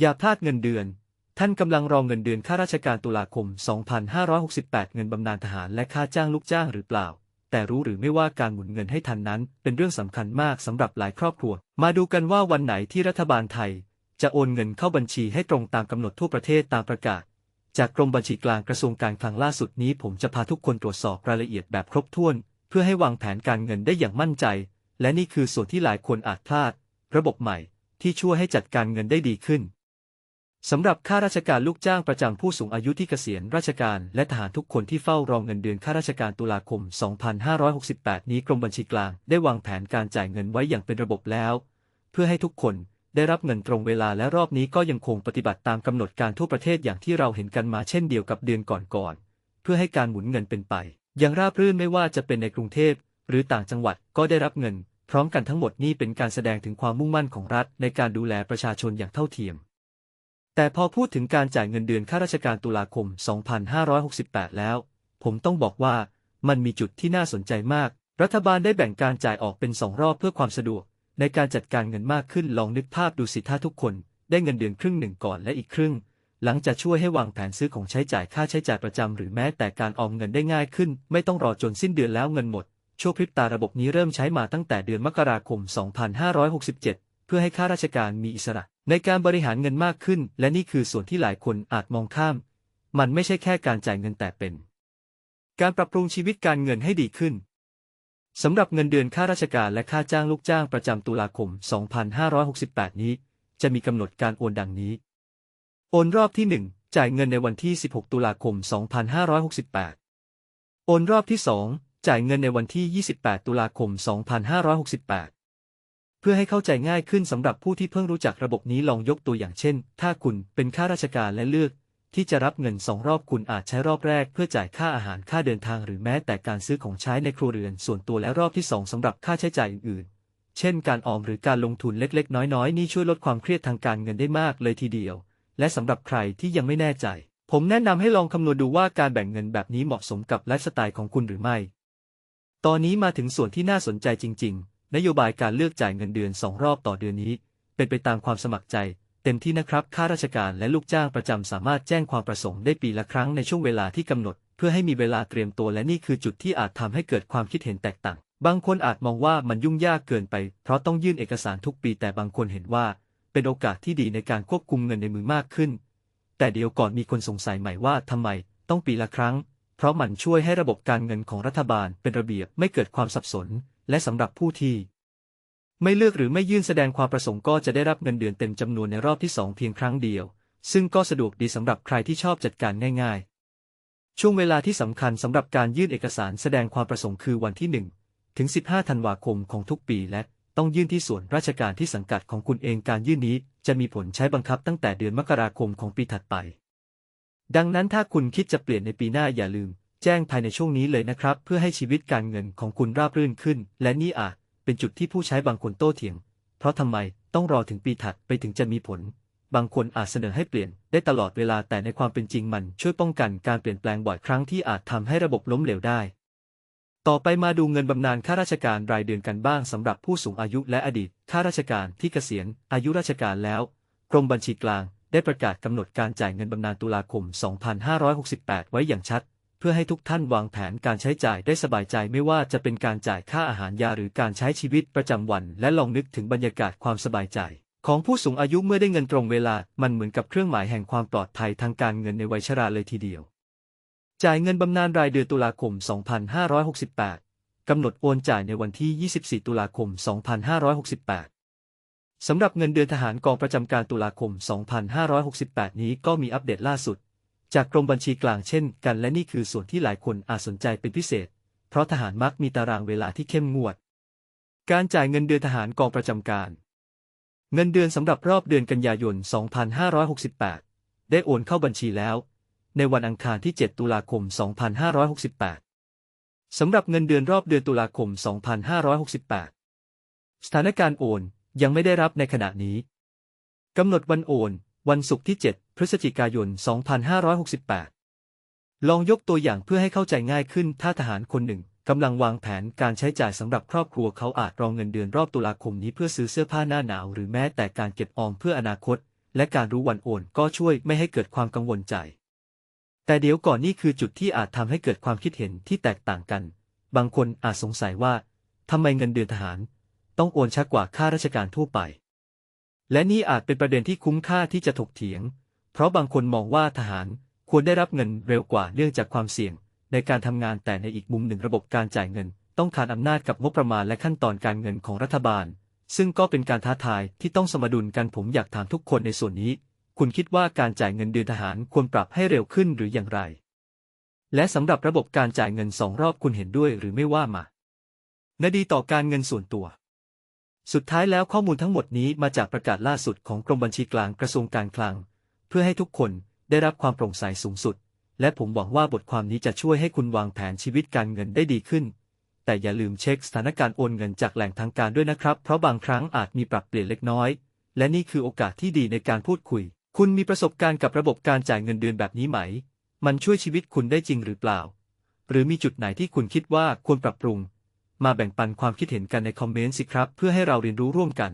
อย่าพลาดเงินเดือน ท่านกำลังรองเงินเดือนข้าราชการตุลาคม 2568 เงินบำนาญทหารและค่าจ้างลูกจ้างหรือเปล่า แต่รู้หรือไม่ว่าการหมุนเงินให้ทันนั้น เป็นเรื่องสำคัญมากสำหรับหลายครอบครัว มาดูกันว่าวันไหนที่รัฐบาลไทย จะโอนเงินเข้าบัญชีให้ตรงตามกำหนดทั่วประเทศตามประกาศ จากกรมบัญชีกลางกระทรวงการคลังล่าสุดนี้ ผมจะพาทุกคนตรวจสอบรายละเอียดแบบครบถ้วน เพื่อให้วางแผนการเงินได้อย่างมั่นใจ และนี่คือส่วนที่หลายคนอาจพลาด ระบบใหม่ที่ช่วยให้จัดการเงินได้ดีขึ้น สำหรับข้าราชการลูกจ้างประจำผู้สูงอายุที่เกษียณราชการและทหารทุกคนที่เฝ้ารองเงินเดือนข้าราชการตุลาคม 2568 นี้กรมบัญชีกลางได้วางแผนการจ่ายเงินไว้อย่างเป็นระบบแล้ว เพื่อให้ทุกคนได้รับเงินตรงเวลาและรอบนี้ก็ยังคงปฏิบัติตามกำหนดการทั่วประเทศอย่างที่เราเห็นกันมาเช่นเดียวกับเดือนก่อนๆเพื่อให้การหมุนเงินเป็นไป อย่างราบรื่นไม่ว่าจะเป็นในกรุงเทพหรือต่างจังหวัดก็ได้รับเงิน พร้อมกันทั้งหมดนี้เป็นการแสดงถึงความมุ่งมั่นของรัฐในการดูแลประชาชนอย่างเท่าเทียม แต่พอพูดถึงการจ่ายเงินเดือนข้าราชการตุลาคม 2568 แล้ว ผมต้องบอกว่ามันมีจุดที่น่าสนใจมาก รัฐบาลได้แบ่งการจ่ายออกเป็นสองรอบเพื่อความสะดวก ในการจัดการเงินมากขึ้นลองนึกภาพดูสิถ้าทุกคนได้เงินเดือนครึ่งหนึ่งก่อนและอีกครึ่ง หลังจะช่วยให้วางแผนซื้อของใช้จ่ายค่าใช้จ่ายประจำหรือแม้แต่การออมเงินได้ง่ายขึ้น ไม่ต้องรอจนสิ้นเดือนแล้วเงินหมดชั่วพริบตาระบบนี้เริ่มใช้มาตั้งแต่เดือนมกราคม 2567 พื่อให้ข้าราชการมีอิสระ ในการบริหารเงินมากขึ้น และนี่คือส่วนที่หลายคนอาจมองข้าม มันไม่ใช่แค่การจ่ายเงินแต่เป็น การปรับปรุงชีวิตการเงินให้ดีขึ้นสำหรับเงินเดือนข้าราชการและค่าจ้างลูกจ้างประจำตุลาคม 2568 นี้ จะมีกำหนดการโอนดังนี้ โอนรอบที่ 1 จ่ายเงินในวันที่ 16 ตุลาคม 2568 โอนรอบที่ 2 จ่ายเงินในวันที่ 28 ตุลาคม 2568 เพื่อให้เข้าใจง่ายขึ้นสำหรับผู้ที่เพิ่งรู้จักระบบนี้ลองยกตัวอย่างเช่น ถ้าคุณเป็นข้าราชการและเลือก ที่จะรับเงินสองรอบคุณอาจใช้รอบแรก เพื่อจ่ายค่าอาหารค่าเดินทางหรือแม้แต่การซื้อของใช้ในครัวเรือนส่วนตัวและรอบที่สองสำหรับค่าใช้จ่ายอื่นๆ เช่น การออมหรือการลงทุนเล็ก ๆ น้อยๆ นี่ช่วยลดความเครียดทางการเงินได้มากเลยทีเดียว และสำหรับใครที่ยังไม่แน่ใจ ผมแนะนำให้ลองคำนวณดูว่าการแบ่งเงินแบบนี้เหมาะสมกับไลฟ์สไตล์ของคุณหรือไม่ ตอนนี้มาถึงส่วนที่น่าสนใจจริง ๆ นโยบายการเลือกจ่ายเงินเดือนสองรอบต่อเดือนนี้ เป็นไปตามความสมัครใจ เต็มที่นะครับข้าราชการและลูกจ้างประจำสามารถแจ้งความประสงค์ได้ปีละครั้งในช่วงเวลาที่กำหนด เพื่อให้มีเวลาเตรียมตัวและนี่คือจุดที่อาจทำให้เกิดความคิดเห็นแตกต่าง บางคนอาจมองว่ามันยุ่งยากเกินไป เพราะต้องยื่นเอกสารทุกปีแต่บางคนเห็นว่า เป็นโอกาสที่ดีในการควบคุมเงินในมือมากขึ้น แต่เดี๋ยวก่อนมีคนสงสัยใหม่ว่าทำไมต้องปีละครั้ง เพราะมันช่วยให้ระบบการเงินของรัฐบาลเป็นระเบียบไม่เกิดความสับสน และสำหรับผู้ที่ ไม่เลือกหรือไม่ยื่นแสดงความประสงค์ก็จะได้รับเงินเดือนเต็มจำนวนในรอบที่ 2 เพียงครั้งเดียว ซึ่งก็สะดวกดีสำหรับใครที่ชอบจัดการง่าย ๆ ช่วงเวลาที่สำคัญสำหรับการยื่นเอกสารแสดงความประสงค์คือวันที่ 1 ถึง 15 ธันวาคมของทุกปีและต้องยื่นที่ส่วนราชการที่สังกัดของคุณเองการยื่นนี้ จะมีผลใช้บังคับตั้งแต่เดือนมกราคมของปีถัดไป ดังนั้นถ้าคุณคิดจะเปลี่ยนในปีหน้าอย่าลืม แจ้งภายในช่วงนี้เลยนะครับ เพื่อให้ชีวิตการเงินของคุณราบรื่นขึ้น และนี่อาจเป็นจุดที่ผู้ใช้บางคนโต้เถียง เพราะทำไมต้องรอถึงปีถัดไปถึงจะมีผล บางคนอาจเสนอให้เปลี่ยนได้ตลอดเวลาแต่ในความเป็นจริงมันช่วยป้องกันการเปลี่ยนแปลงบ่อยครั้งที่อาจทำให้ระบบล้มเหลวได้ ต่อไปมาดูเงินบำนาญข้าราชการรายเดือนกันบ้างสำหรับผู้สูงอายุและอดีตข้าราชการที่เกษียณอายุราชการแล้วกรมบัญชีกลางได้ประกาศกำหนดการจ่ายเงินบำนาญตุลาคม 2568 ไว้อย่างชัด พื่อให้ทุกท่านวางแผนการใช้จ่ายได้สบายใจไม่ว่าจะเป็นการจ่ายค่าอาหารยาหรือการใช้ชีวิตประจำวัน และลองนึกถึงบรรยากาศความสบายใจ ของผู้สูงอายุเมื่อได้เงินตรงเวลา มันเหมือนกับเครื่องหมายแห่งความปลอดภัยทางการเงินในวัยชราเลยทีเดียว จ่ายเงินบำนาญรายเดือนตุลาคม 2568 กำหนดโอนจ่ายในวันที่ 24 ตุลาคม 2568สำหรับเงินเดือนทหารกองประจำการตุลาคม 2568 นี้ก็มีอัปเดตล่าสุด จากกรมบัญชีกลางเช่นกันและนี่คือส่วนที่หลายคนอาจสนใจเป็นพิเศษ เพราะทหารมักมีตารางเวลาที่เข้มงวด การจ่ายเงินเดือนทหารกองประจำการ เงินเดือนสำหรับรอบเดือนกันยายน 2568 ได้โอนเข้าบัญชีแล้ว ในวันอังคารที่ 7 ตุลาคม 2568 สำหรับเงินเดือนรอบเดือนตุลาคม 2568 สถานการณ์โอนยังไม่ได้รับในขณะนี้กำหนดวันโอน วันศุกร์ที่ 7 พฤศจิกายน 2568 ลองยกตัวอย่างเพื่อให้เข้าใจง่ายขึ้น ถ้าทหารคนหนึ่งกำลังวางแผนการใช้จ่ายสำหรับครอบครัวเขาอาจรองเงินเดือนรอบตุลาคมนี้เพื่อซื้อเสื้อผ้าหน้าหนาว หรือแม้แต่การเก็บออมเพื่ออนาคต และการรู้วันโอนก็ช่วยไม่ให้เกิดความกังวลใจ แต่เดี๋ยวก่อนนี่คือจุดที่อาจทำให้เกิดความคิดเห็นที่แตกต่างกัน บางคนอาจสงสัยว่าทำไมเงินเดือนทหาร ต้องโอนช้ากว่าข้าราชการทั่วไป และนี่อาจเป็นประเด็นที่คุ้มค่าที่จะถกเถียง เพราะบางคนมองว่าทหารควรได้รับเงินเร็วกว่าเนื่องจากความเสี่ยง ในการทำงานแต่ในอีกมุมหนึ่งระบบการจ่ายเงิน ต้องขาดอำนาจกับงบประมาณและขั้นตอนการเงินของรัฐบาล ซึ่งก็เป็นการท้าทายที่ต้องสมดุลกันผมอยากถามทุกคนในส่วนนี้ คุณคิดว่าการจ่ายเงินเดือนทหารควรปรับให้เร็วขึ้นหรืออย่างไร และสำหรับระบบการจ่ายเงินสองรอบคุณเห็นด้วยหรือไม่ว่ามานาดีต่อการเงินส่วนตัว สุดท้ายแล้วข้อมูลทั้งหมดนี้มาจากประกาศล่าสุดของกรมบัญชีกลางกระทรวงการคลัง เพื่อให้ทุกคนได้รับความโปร่งใสสูงสุด และผมหวังว่าบทความนี้จะช่วยให้คุณวางแผนชีวิตการเงินได้ดีขึ้น แต่อย่าลืมเช็คสถานการณ์โอนเงินจากแหล่งทางการด้วยนะครับ เพราะบางครั้งอาจมีปรับเปลี่ยนเล็กน้อย และนี่คือโอกาสที่ดีในการพูดคุย คุณมีประสบการณ์กับระบบการจ่ายเงินเดือนแบบนี้ไหม มันช่วยชีวิตคุณได้จริงหรือเปล่า หรือมีจุดไหนที่คุณคิดว่าควรปรับปรุง มาแบ่งปันความคิดเห็นกันในคอมเมนต์สิครับ เพื่อให้เราเรียนรู้ร่วมกัน